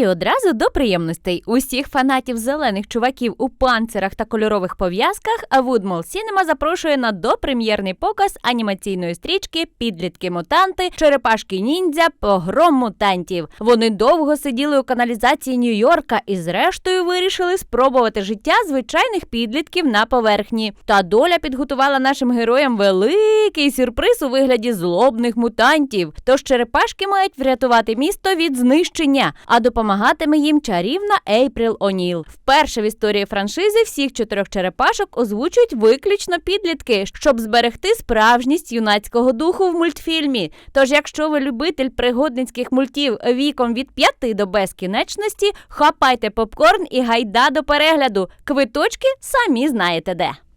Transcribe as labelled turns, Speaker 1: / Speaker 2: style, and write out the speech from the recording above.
Speaker 1: І одразу до приємностей. Усіх фанатів зелених чуваків у панцирах та кольорових пов'язках Woodmall Cinema запрошує на допрем'єрний показ анімаційної стрічки Підлітки мутанти, черепашки ніндзя, погром мутантів. Вони довго сиділи у каналізації Нью-Йорка і, зрештою, вирішили спробувати життя звичайних підлітків на поверхні. Та доля підготувала нашим героям великий сюрприз у вигляді злобних мутантів. Тож черепашки мають врятувати місто від знищення, а допомагатиме їм чарівна Ейпріл О'Ніл. Вперше в історії франшизи всіх чотирьох черепашок озвучують виключно підлітки, щоб зберегти справжність юнацького духу в мультфільмі. Тож, якщо ви любитель пригодницьких мультів віком від 5 до безкінечності, хапайте попкорн і гайда до перегляду. Квиточки самі знаєте де.